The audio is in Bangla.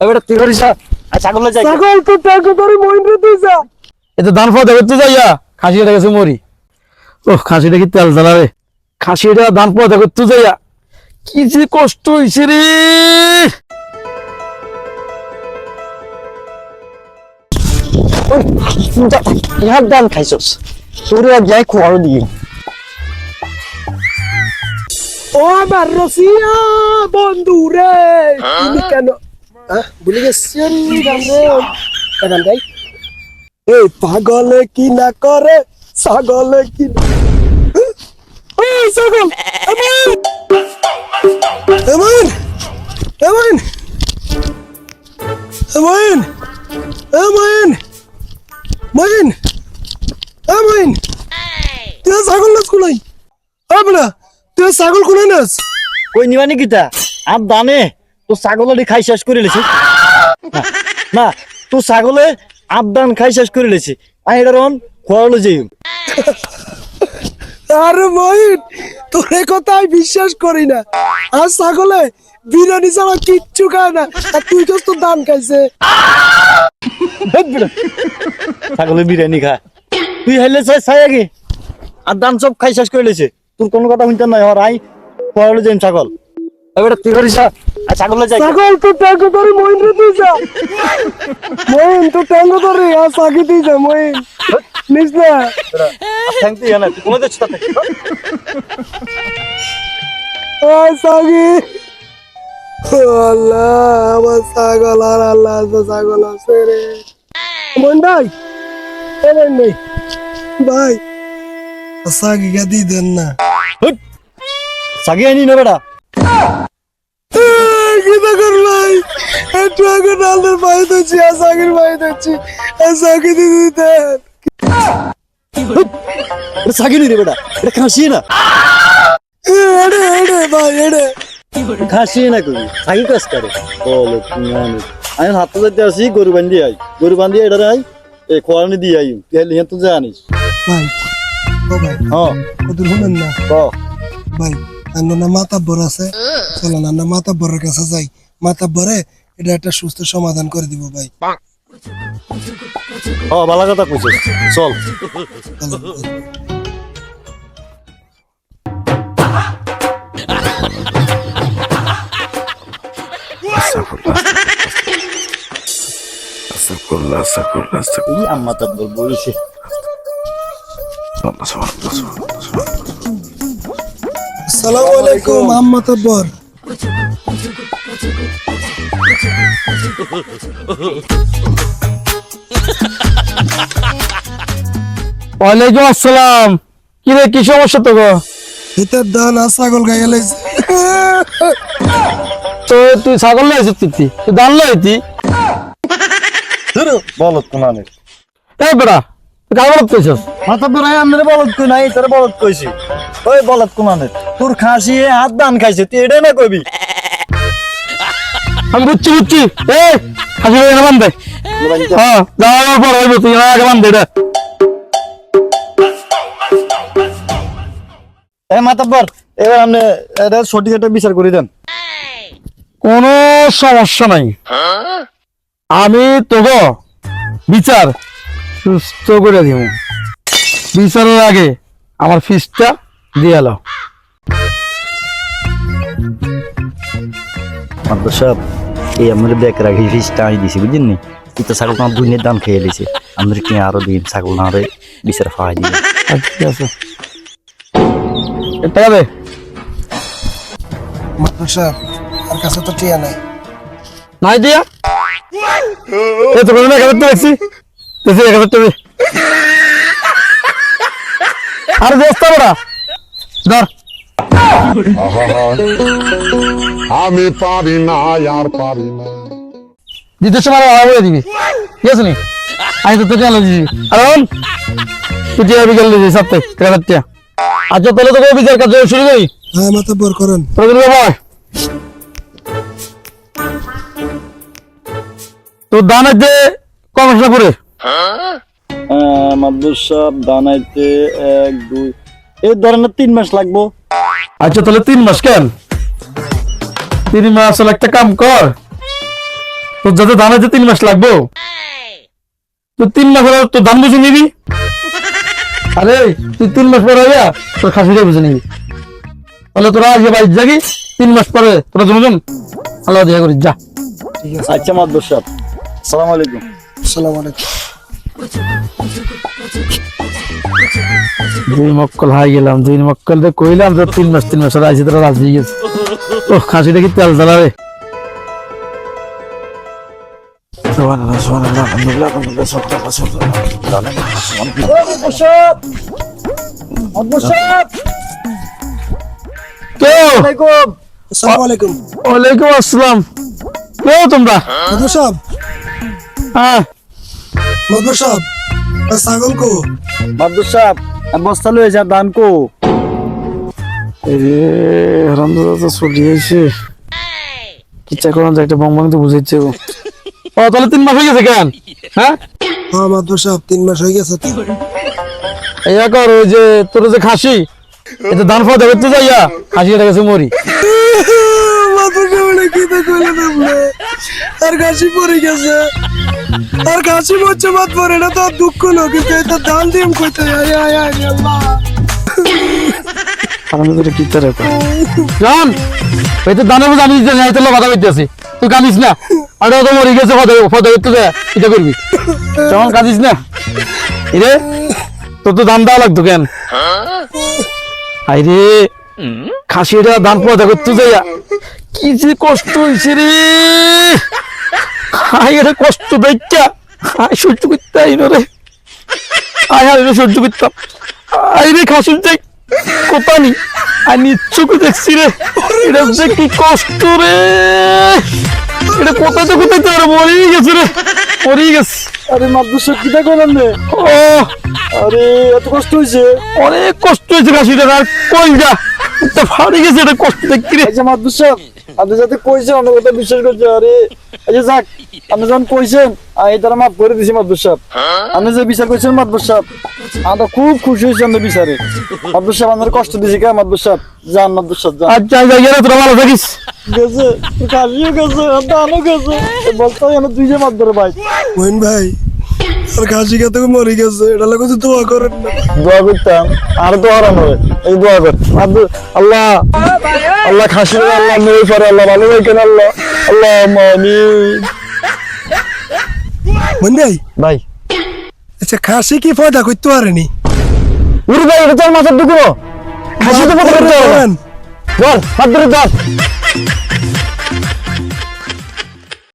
এবারে তুই করিস আর ছাগল যাই ছাগল তো টাকা ধরে মহিন্দ্র তুই যা। এ তো দান ফল যাইয়া খাসিটা গেছে মরি। ও খাসিটা কি তেল জ্বালা রে? খাসিটা দান ফল দেখে যাইয়া কি যে কষ্ট হইছে রে। ইহার দান খাইছস। তোর যাই খোয়ারও দিয়ে ও আমার রসিয়া বন্ধু রে। তুমি কেন আহ, ভুলে গেছেন গান? রে এ গান গাই। এই পাগলে কি না করে? ছাগলে কি ছাগল! এমন! এমন! এমন! এমন! মইন এ তুই ছাগল নাচ কুলাই তুই ছাগল কুলাই নাচ? কই নিবানি কিতা আর দানে তো ছাগলের খাই শেষ করে লেছি। না তো ছাগলে আবদান খাই শেষ করে লেছি। আর এটা রন খোয়ালো যাই আরে মইন তোর কথা আমি বিশ্বাস করি না। আর ছাগলে বিরিয়ানি ছাড়া কিচ্ছু খায় না। আর তুই তো তোর দান খাইছে। ছাগলে বিরিয়ানি খা। তুই হাইলে চাই চাই আগে। আর দান সব খাই শেষ করে লেছে। তোর কোনো কথা শুনতে নাই হর আই খোয়ালো যাই ছাগল। এবারে তুই করিস আর ছাগল যাই ছাগল তো ট্যাঙ্গো ধরে মইন রে তুই যা। মইন তো ট্যাঙ্গো ধরে আর সাকি তুই যা মইন নিস না। থ্যাংক ইউ না তুই কোনো দিচ্ছ তাতে ওই সাকি আল্লাহ আমার ছাগল আর আল্লাহ ছাগল আছে রে। এ ভাই ভাই গাদি দেন না। সাগে আনি না বেটা। কিতা কর ভাই? একটু আগে নালের ভাই দিচ্ছি আর সাকির ভাই দিচ্ছি আর সাকি দিদি দেন। সাগে নি রে বেটা এটা খাসি না। এড়ে এড়ে ভাই এড়ে। খাসি না কবি সাগে কাজ করে। বলো তুমি আমি হাতে যাইতে আসি গরু বান্ধি আই। গরু বান্ধি এটা আই এ খোয়ানি দিয়ে আই। তুই হেলে হেন জানিস ভাই ও ভাই হ্যাঁ ওদের না। ক। ভাই আন্না মাথা বড় আছে। চলো না আন্না মাথা বড়ের কাছে যাই। মাথা বড়ে এটা একটা সুস্থ সমাধান করে দিব ভাই। ও ভালো কথা কইছিস। চল. আম্মা তো বল বলেছে. আসসালামু আলাইকুম আম্মা তব্বর। ওয়ালাইকুম আসসালাম। কি রে কি সমস্যা তো গো ভিতর দান আর ছাগল গাইয়া লাইছে তো তুই ছাগল লাইছিস তুই তুই দান লাইতি বলত কোনানে এই বেড়া তুই কাগজ কইছস? মাথা ধরে আমনে বলত কই নাই তোর বলত কইছি। ওই বলত কোনানে তোর খাসি হাত দান খাইছে তুই এটা না কইবি? আমি বুঝছি বুঝছি। এই হাসি না বান্ধে। হ্যাঁ যাওয়ার পর হইব তুই না বান্ধে এটা। এই মাতাব্বর এবার আপনি এটা সঠিক একটা বিচার করে দেন। কোনো সমস্যা নাই। আমি তোকে বিচার সুস্থ করে দিব বিচারের আগে আমার ফিসটা দিয়ে এলো সাহেব এই আমার ফিসটা আমি দিছি বুঝলেন নি? কিন্তু ছাগল তোমার দুই দাম খেয়ে লিছে। আমরা কি আরও দিন ছাগল না রে বিচার ফাই দিবে আচ্ছা, ঠিক আছে দে। সাহেব আর কাছে তো টিয়া নাই। নাই দিয়া? এ তো কোনো এক হাজার টাকা দেখছি এক হাজার টাকা দে। আর ব্যস্ত বড়া ধর। আমি পারি না আর পারি না। দিতে সময় ভাড়া বলে দিবি। ঠিক আছে নি? আমি তো তোকে আলো দিবি আর ওন তুই টিয়া বিকেল দিবি এক হাজার আচ্ছা তাহলে তোকে বিচার কাজ শুরু করি। হ্যাঁ মাথা বর করেন। তোর ভাই তোর দান আছে কমিশন মাদ্র সাহেব দানাইতে এক দুই। এই ধরনের তিন মাস লাগবো। আচ্ছা তাহলে তিন মাস কেন? তিন মাস একটা কাম কর। তোর যাতে আছে তিন মাস লাগবো। তুই তিন মাস পরে তোর ধান বুঝে নিবি। আরে তুই তিন মাস পরে হইয়া তোর খাসিটা বুঝে নিবি। তাহলে তোরা আজকে বাইর যাবি তিন মাস পরে তোরা জমজন আল্লাহ দেখা করিস যা। আচ্ছা মাদ্দর সাহেব আলাইকুম। আসসালামু আলাইকুম। দুই মক্কল হাই গেলাম দুই মক্কল দিয়ে কইলাম তো তিন মাস তিন মাস আইসি তোরা রাজি গেছে। ও খাসিটা কি? তেল জ্বালা রে ওয়ালাইকুম আসসালাম। কেউ তোমরা? হ্যাঁ। মাদুর সাহেব ছাগল কো? মাদ্দর সাহেব বস্তা লয়ে যা দান কো। এরে হারামদাদা তো চলি কিচ্ছা করান একটা বং বং তো বুঝাইছে ও ও তাহলে তিন মাস হয়ে গেছে কেন? হ্যাঁ? হ্যাঁ মাদুর সাহেব তিন মাস হয়ে গেছে কর ওই যে তোর যে খাসি এটা ধান ফাওয়া দেখতে যাইয়া খাসি এটা গেছে মরি। মাদুর সাহেব কইলেন আপনি আর কাশি পড়ে গেছে। আর কাশি মরছে মাত পরে না তো দুঃখ না কিন্তু এটা দান দিম কইতে আয় আয় আয় আল্লাহ আমি তোর কি তারে জান এই তো দানের বুঝে আমি দিতে নাই তোর কথা কইতেছি তুই কাঁদিস না। আরে তো মরি গেছে ফাদা ফাদা করতে যায় এটা করবি। তখন কাঁদিস না। রে তোর তো দাম দেওয়া লাগতো কেন? আইরে খাসিটা দান পয়দা করতে যাইয়া। কি যে কষ্ট হয়েছে রে। হাই এটা কষ্ট দেখা হাই সহ্য করতে আইন রে। আয় হাই রে সহ্য করতাম আইরে খাসির যাই কোপানি আর নিচ্ছুকু দেখছি রে। এটা যে কি কষ্ট রে। এটা কোথায় তো কোথায় তো মরেই গেছে রে। মরেই গেছে। আরে মাদ্দর সাহেব কিটা করলাম রে? ও। আরে এত কষ্ট হয়েছে অনেক কষ্ট হয়েছে খাসিটা আর কই যা। এটা ফাড়ে গেছে এটা কষ্ট দেখছি রে। আচ্ছা মাদ্দর সাহেব আপনি যাতে কইছেন অন্য কথা বিশ্বাস করছে আরে আচ্ছা যাক আপনি যখন কইছেন আমি তারা মাফ করে দিছি মাদ্দর সাহেব। আপনি যে বিচার করছেন মাদ্দর সাহেব আমরা খুব খুশি হয়েছি আমাদের বিচারে। মাদ্দর সাহেব আমাদের কষ্ট দিয়েছি কে মাদ্দর সাহেব? যান মাদ্দর সাহেব যান। আচ্ছা যাই গেলে তোরা ভালো থাকিস। গেছে কাশিও গেছে দানও গেছে। বলতে দুই যে মাদ্দর ভাই। মহিন ভাই আর কাশি মরে গেছে। এটা লাগে দোয়া করেন না। দোয়া করতাম আর দোয়া হারানো এই দোয়া কর। আল্লাহ আল্লাহ খাসি আল্লাহ মেরে পরে আল্লাহ ভালো রাখেন আল্লাহ। আল্লাহ মহিন ভাই। আচ্ছা খাসি কি ফায়দা করতে পারেনি? উড়ি ভাই এটা তোর মাথার টুকরো খাসি তো করতে হবে। করেন হাত ধর।